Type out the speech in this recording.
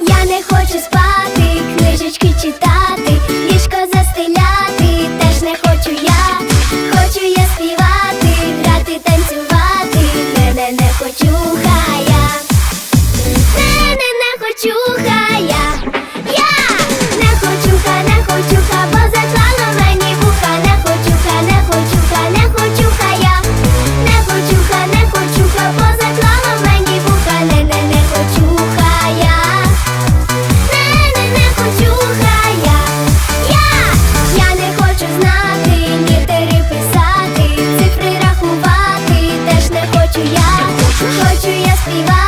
Я не хочу спати, книжечки читати, ліжко застеляти, теж не хочу я, хочу я співати, грати, танцювати, не не хочу, хай я не хочу. We